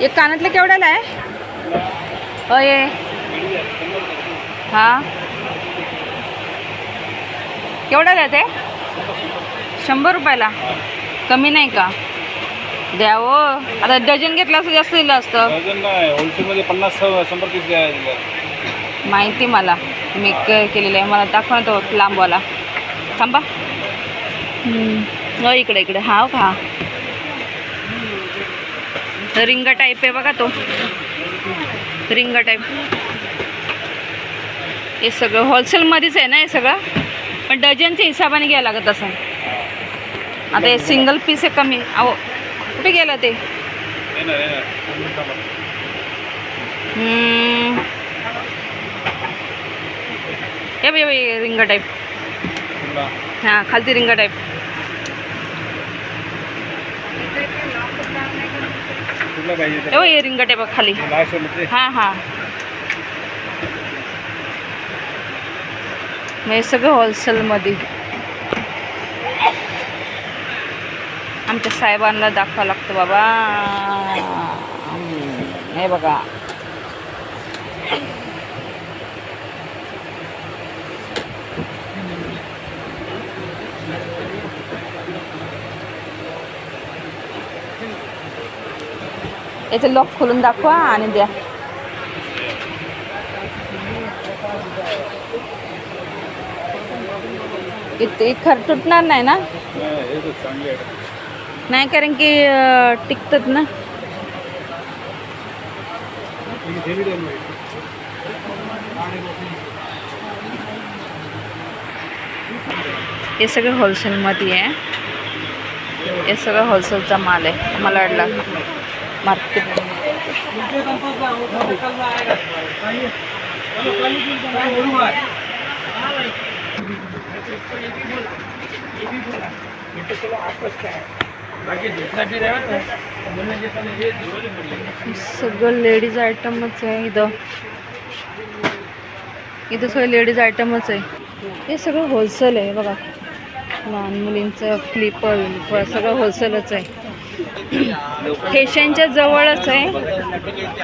एक कानातले केवढ्याला आहे? अये. हा. केवढ्याला आहे ते? शंभर रुपयाला. कमी नाही का? द्या हो. आता डझन घेतला असं जास्त दिलं असतं. होलसेलमध्ये पन्नास शंभर पीस माहिती मला. मी क- केलेलं आहे. मला दाखवा ना तो लांबवाला. थांबा. हो इकडे इकडे. हा हो का? रिंगा टाईप आहे बघा तो. रिंगा टाईप हे सगळं होलसेलमध्येच आहे ना हे सगळं? पण डझनच्या हिशोबाने घ्यायला लागत असं आता हे सिंगल पीस आहे कमी. अहो कुठे गेलं ते. हे रिंगा टाईप हां खालती रिंगा टाईप कुठला पाहिजे हे बाई रिंगा टाईप खाली. लास्ट हां हां. हे सगळं होलसेलमध्ये आमच्या साहेबांना दाखवावं लागतं बाबा. हे बघा. याचं लॉक खोलून दाखवा आणि द्या. इथे खर तुटणार नाही ना? नाही कारण की टिकतात ना. हे हे सगळं होलसेलमध्ये आहे. हे सगळं होलसेलचा माल आहे मला वाटला. मार्केट सगळं लेडीज आयटमच आहे इथं. इथं सगळं लेडीज आयटमच आहे. हे सगळं होलसेल आहे बघा. लहान मुलींचं क्लिपर सगळं होलसेलच आहे. ठेशांच्या जवळच आहे.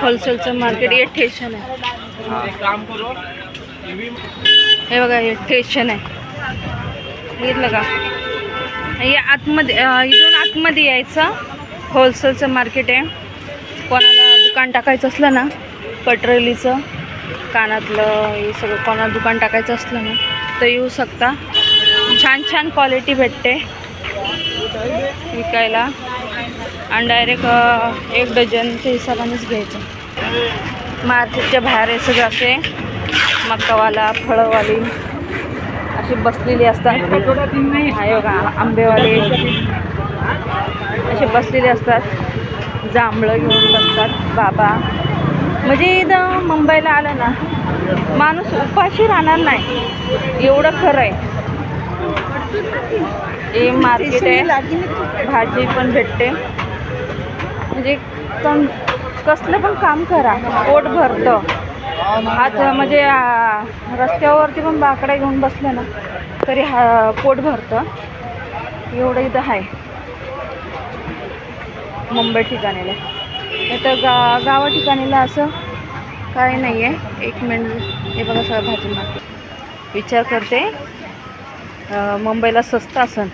होलसेलचं मार्केट हे ठेशन आहे. हे बघा हे ठेशन आहे. बघितलं का? हे आतमध्ये इथून आतमध्ये यायचं. होलसेलचं मार्केट आहे. कोणाला दुकान टाकायचं असलं ना पटरलीचं कानातलं हे सगळं कोणाला दुकान टाकायचं असलं ना तर येऊ शकता. छान छान क्वालिटी भेटते. विकायला. आणि डायरेक्ट एक डझनच्या हिशोबानेच घ्यायचं. मार्केटच्या बाहेर हे सगळं असे मक्कावाला फळंवाली अशी बसलेली असतात. आहे बघा आंबेवाले. असे बसलेले असतात. जांभळं घेऊन बसतात बाबा. म्हणजे इथं मुंबईला आलं ना माणूस उपाशी राहणार नाही. एवढं खरं आहे. हे मार्केट आहे. भाजी पण भेटते. म्हणजे कम कसलं पण काम करा. पोट भरतं. हात म्हणजे रस्त्यावरती पण बाकडे घेऊन बसलं ना तरी हा पोट भरतं. एवढं इथं आहे मुंबई ठिकाणीला. नाही तर गा गावा ठिकाणीला असं काही नाही आहे एक मिनिट हे बघा सगळं भाजी मार्केट विचार करते. मुंबईला स्वस्त असन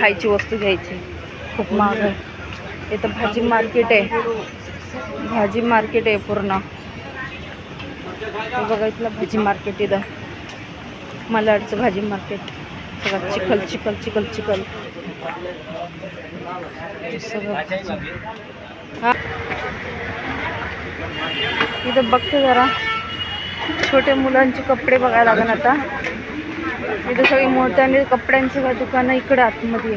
खायची वस्तू घ्यायची. खूप महाग आहे. इथं भाजी मार्केट आहे. भाजी मार्केट आहे पूर्ण. बघा इथलं भाजी मार्केट इथं. मलाडचं भाजी मार्केट. सगळं चिखल चिखल चिखल चिखल. सगळं हा. इथं बघते जरा. छोटे मुलांचे कपडे बघायला लागेल आता. इथं सगळी मोठ्याने कपड्यांचं दुकानं इकडं आतमध्ये.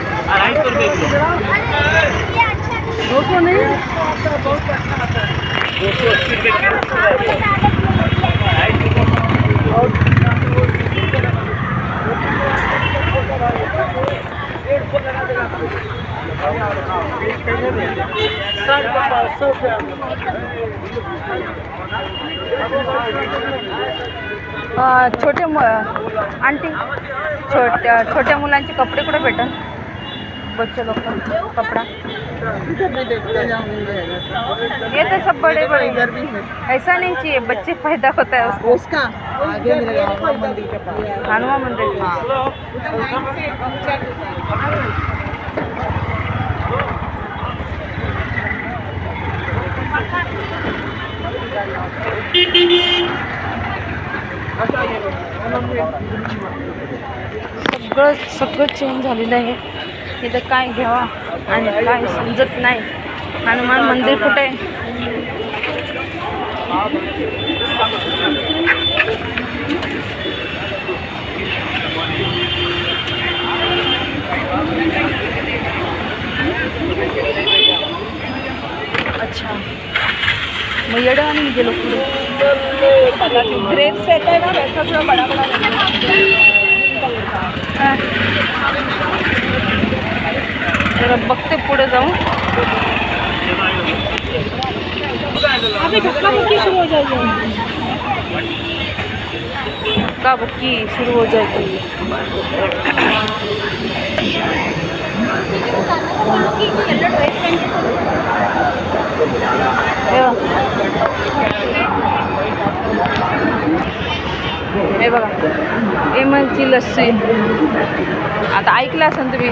अढ़ाई सौ रुपये किलो दो सौ नहीं? दो सौ अस्सी रुपये किलो छोटे आंटी छोट्या छोट्या मुलांचे कपडे कुठे भेटेल बच्चे लोग कपड़ा। ये तो सब बड़े बड़े। ऐसा नहीं चाहिए बच्चे पैदा होता है उसको। उसका। आगे हनुमान मंदिर के पास। हनुमान मंदिर के सगळं सगळं चेंज झालेलं आहे. इथं काय घ्यावा आणि काय समजत नाही. हनुमान मंदिर कुठे? आहे अच्छा. मग येडं आणि गेलो पुढे. ग्रेप्स येत आहे ना त्याचा थोड़ा बड़ा बड़ा रहता हा. जरा बघते पुढे जाऊन अभी धक्का मुक्की शुरू हो जाएगी का बुक्की शुरू हो जाएगी हे बघा. एम लस्सी. आता ऐकलं असेल तुम्ही.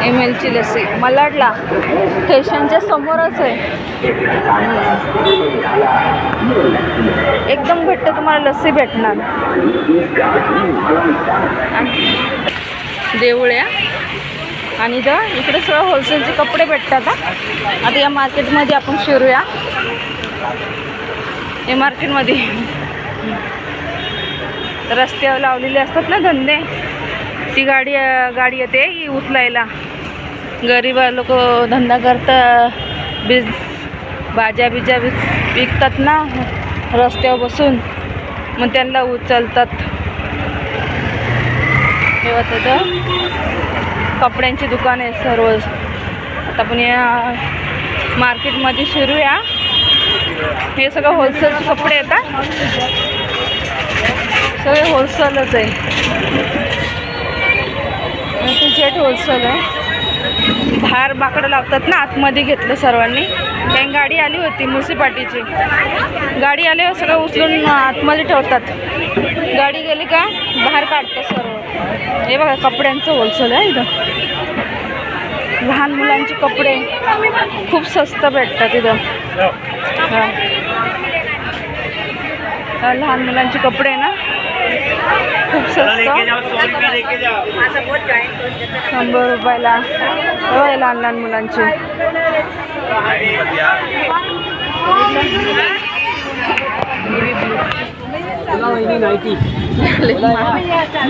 एम एलची लस्सी मलाडला. स्टेशनच्या समोरच आहे. एकदम घट्ट तुम्हाला लस्सी भेटणार. देवळ्या आणि इथं इकडे सगळं होलसेलचे कपडे भेटतात आता या मार्केटमध्ये आपण शिरूया. या मार्केटमध्ये. रस्त्यावर लावलेले असतात ना धंदे. ती गाडी गाडी येते ही उचलायला. गरीब लोक धंदा करता बिज भाज्या बिज्या विकतात ना रस्त्यावर बसून. मग त्यांना उचलतात. तेव्हा तिथं कपड्यांची दुकान आहे सर्व. आता पण या मार्केटमध्ये शिरूया. हे सगळं होलसेलचे कपडे येतात. सगळे होलसेलच आहे. ते होलसेल आहे. बाहेर बाकडं लावतात ना आतमध्ये घेतलं सर्वांनी. काही गाडी आली होती म्युन्सिपाल्टीची गाडी आल्यावर सगळं उचलून आतमध्ये ठेवतात. गाडी गेली का बाहेर काढतात सर्व. हे बघा कपड्यांचं होलसेल आहे इथं. लहान मुलांचे कपडे. खूप स्वस्त भेटतात इथं. हां. लहान मुलांचे कपडे ना. खूप स्वस्त. शंभर रुपयाला. होय लहान लहान मुलांचे.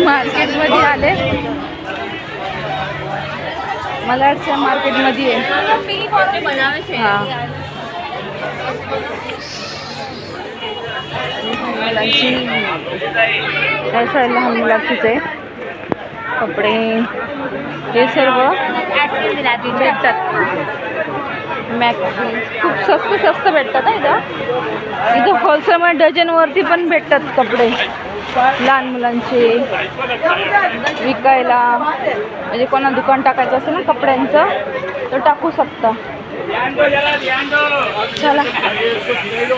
मार्केटमध्ये आले. मला वाटतं मार्केटमध्ये आहे. हां. मुलांची काय सर लहान मुलाचीच आहे कपडे. हे सर्व भेटतात. मॅक्सी खूप स्वस्त स्वस्त भेटतात हा इथं. इथं होलसेलमध्ये डझनवरती पण भेटतात कपडे. लहान मुलांचे. विकायला. म्हणजे कोणा दुकान टाकायचं असेल ना कपड्यांचं तर टाकू शकता. चला.